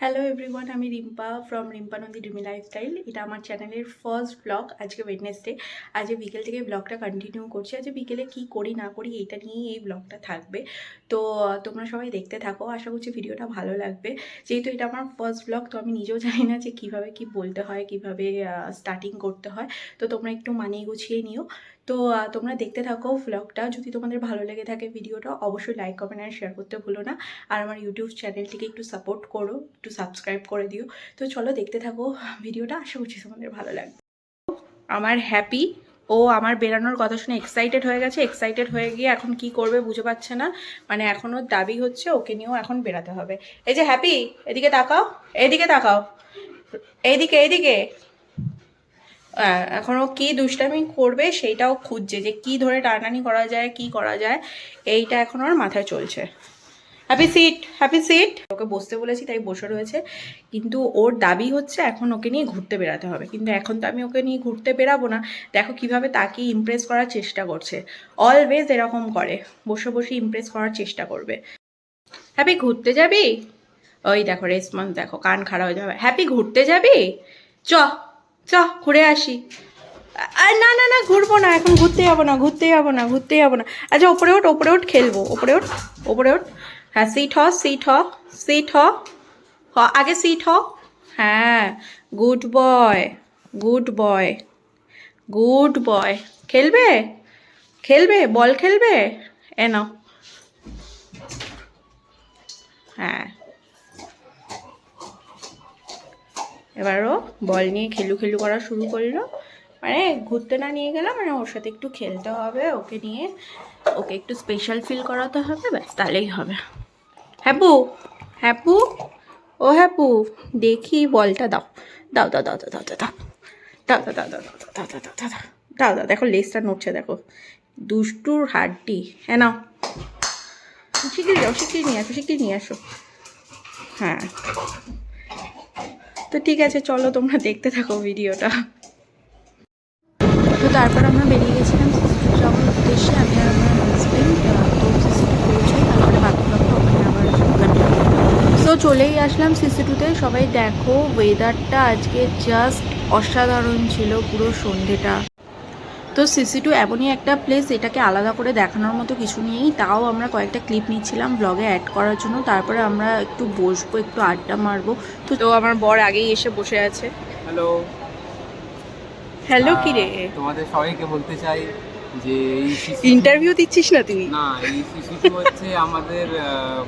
Hello everyone আমি Rimpa from Rimpa Nandi dreamy lifestyle এটা আমার চ্যানেলের ফার্স্ট ব্লগ আজকে ওয়েডনেসডে আজকে বিকেল থেকে ব্লগটা কন্টিনিউ করছি। আজকে বিকেলে কি করি, না করি, এটা নিয়েই এই ব্লগটা থাকবে। তো, তোমরা সবাই দেখতে থাকো, আশা করছি ভিডিওটা ভালো লাগবে। যেহেতু এটা আমার ফার্স্ট ব্লগ তো আমি নিজেও জানি না যে কীভাবে কি বলতে হয়, কীভাবে স্টার্টিং করতে হয়। তো তোমরা একটু মানিয়ে গুছিয়ে নিও। তো তোমরা দেখতে থাকো ব্লগটা যদি তোমাদের ভালো লেগে থাকে ভিডিওটা, অবশ্যই লাইক কমেন্ট আর শেয়ার করতে ভুলো না। আর আমার ইউটিউব চ্যানেলটিকে একটু সাপোর্ট করো, একটু সাবস্ক্রাইব করে দিও। তো চলো দেখতে থাকো ভিডিওটা, আশা করছি তোমাদের ভালো লাগবে। আমার হ্যাপি ও আমার বেরানোর কথা শুনে এক্সাইটেড হয়ে গেছে। এক্সাইটেড হয়ে গিয়ে এখন কি করবে বুঝে পাচ্ছে না। মানে এখন ওর দাবি হচ্ছে ওকে নিয়েও এখন বেরাতে হবে। এই যে হ্যাপি এদিকে তাকাও এদিকে তাকাও। এইদিকে এইদিকে আহ, এখন ও কী দুষ্টামি করবে সেইটাও খুঁজছে যে কি ধরে টানাটানি করা যায় কি করা যায় এইটা এখন ওর মাথায় চলছে। Happy sit happy sit okay বসতে বলেছি তাই বসে রয়েছে। কিন্তু ওর দাবি হচ্ছে এখন ওকে নিয়ে ঘুরতে বেরাতে হবে। কিন্তু এখন তো আমি ওকে নিয়ে ঘুরতে বেরাবো না। দেখো কীভাবে তাকে ইমপ্রেস করার চেষ্টা করছে। অলওয়েজ এরকম করে। বসে বসে ইমপ্রেস করার চেষ্টা করবে। হ্যাপি ঘুরতে যাবি? ওই দেখো রেসপন্স দেখো কান খারাপ হয়ে যাবে। হ্যাপি ঘুরতে যাবি? চ। চ, ঘুরে আসি। আর না না না, ঘুরবো না, এখন ঘুরতে যাব না, ঘুরতে যাব না, ঘুরতে যাব না। আচ্ছা ওপরে ওঠ ওপরে ওঠ, খেলব, ওপরে ওঠ ওপরে ওঠ। হ্যাঁ সিট হ সিট হ সিট হ হ, আগে সিট হ। হ্যাঁ good boy good boy good boy খেলবে? খেলবে? বল খেলবে? এ হ্যাঁ। এবারও বল নিয়ে খেলু খেলু করা শুরু করল মানে ঘুরতে না নিয়ে গেলাম মানে ওর সাথে একটু খেলতে হবে ওকে নিয়ে ওকে একটু স্পেশাল ফিল করাতে হবে ব্যাস তাহলেই হবে হ্যাপু হ্যাপু ও হ্যাপু দেখি বলটা দাও দাও দাও দাও দাও দাও দাও দাও দাও দাও দাও দাও দাও দাও দাও দাও দাও দেখো লেজটা নড়ছে দেখো দুষ্টুর হাড্ডি হ্যাঁ নাও শিখিয়ে যাও শিখিয়ে নিয়ে আসো শিখিয়ে নিয়ে আসো হ্যাঁ তো ঠিক আছে, চলো তোমরা দেখতে থাকো ভিডিওটা। তো তারপর আমরা বেরিয়ে গেছিলাম উদ্দেশ্যে, আমি আর আমার হাজব্যান্ড তো সিসিটিভি পৌঁছে তারপরে বাকি বাকি ওখানে আবার তো চলেই আসলাম সিসি টুতে সবাই দেখো ওয়েদারটা আজকে জাস্ট অসাধারণ ছিল, পুরো সন্ধেটা। তো সিসি টু এমনই একটা প্লেস এটাকে আলাদা করে দেখানোর মতো কিছু নেই। তাও আমরা কয়েকটা ক্লিপ নিচ্ছিলাম ব্লগে অ্যাড করার জন্য। তারপরে আমরা একটু বসবো একটু আড্ডা মারবো। তো তো আমার বর আগেই এসে বসে আছে। হ্যালো হ্যালো কি রে তোমাদের সবাইকে বলতে চাই যে ইন্টারভিউ দিচ্ছিস না তুই? না এই সিসি টু হচ্ছে আমাদের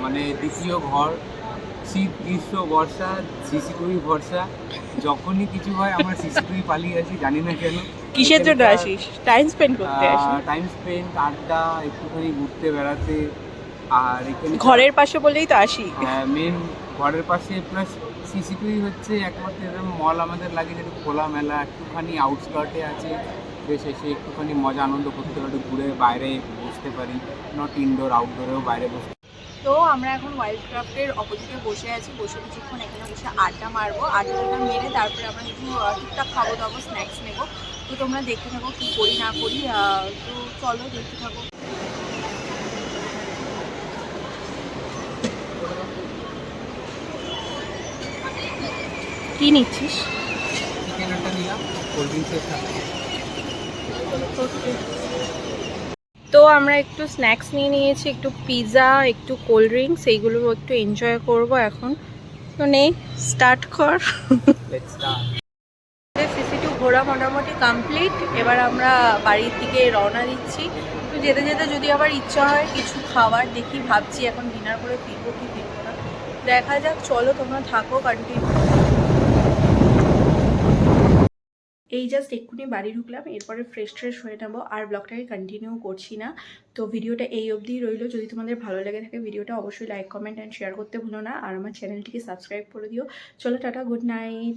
মানে দ্বিতীয় ঘর। শীত গ্রীষ্ম বর্ষা সিসি টুই ভরসা। যখনই কিছু হয় আমরা সিসি টুই পালিয়ে আসি জানি না কেন। কিসের জন্য আসিস? টাইম স্পেন্ড করতে আসিস। টাইম স্পেন্ড আড্ডা একটুখানি ঘুরতে বেড়াতে আর এখানে ঘরের পাশে বলেই তো আসি। মেন ঘরের পাশে প্লাস সিসিটিভি হচ্ছে একমাত্র এরকম মল আমাদের লাগে যেটা খোলামেলা একটুখানি আউটস্কার্টে আছে। বেশ এসে একটুখানি মজা আনন্দ করতে পারি ঘুরে বাইরে বসতে পারি। নট ইনডোর আউটডোরেও বাইরে বসতে তো আমরা এখন ওয়াইল্ড ক্রাফটের অপোজিটে বসে আছি। বসে কিছুক্ষণ এখানে বসে আড্ডা মারবো। আড্ডাটা মেরে তারপরে আমরা কিছু টুকটাক খাব দাবো স্ন্যাক্স নেব। তো তোমরা দেখতে থাকো কী করি না করি তো চলো দেখতে থাকো। কি নিচ্ছিস? কোল্ড ড্রিঙ্কসের সাথে। তো আমরা একটু স্ন্যাক্স নিয়ে নিয়েছি একটু পিৎজা একটু কোল্ড ড্রিঙ্কস এইগুলো একটু এনজয় করব এখন। তো নেই স্টার্ট কর। সিসি টু ঘোরা মোটামুটি কমপ্লিট এবার আমরা বাড়ির দিকে রওনা দিচ্ছি। তো যেতে যেতে যদি আবার ইচ্ছা হয় কিছু খাবার দেখি ভাবছি এখন ডিনার করে ফিরবো কি ফিরবো না। দেখা যাক চলো তোমরা থাকো কন্টিনিউ এই জাস্ট এক্ষুনি বাড়ি ঢুকলাম, এরপরে ফ্রেশ ট্রেশ হয়ে নেব, আর ব্লগটাকে কন্টিনিউ করছি না। তো ভিডিওটা এই অবধি রইল। যদি তোমাদের ভালো লেগে থাকে ভিডিওটা, অবশ্যই লাইক কমেন্ট অ্যান্ড শেয়ার করতে ভুলো না। আর আমার চ্যানেলটিকে সাবস্ক্রাইব করে দিও। চলো টাটা গুড নাইট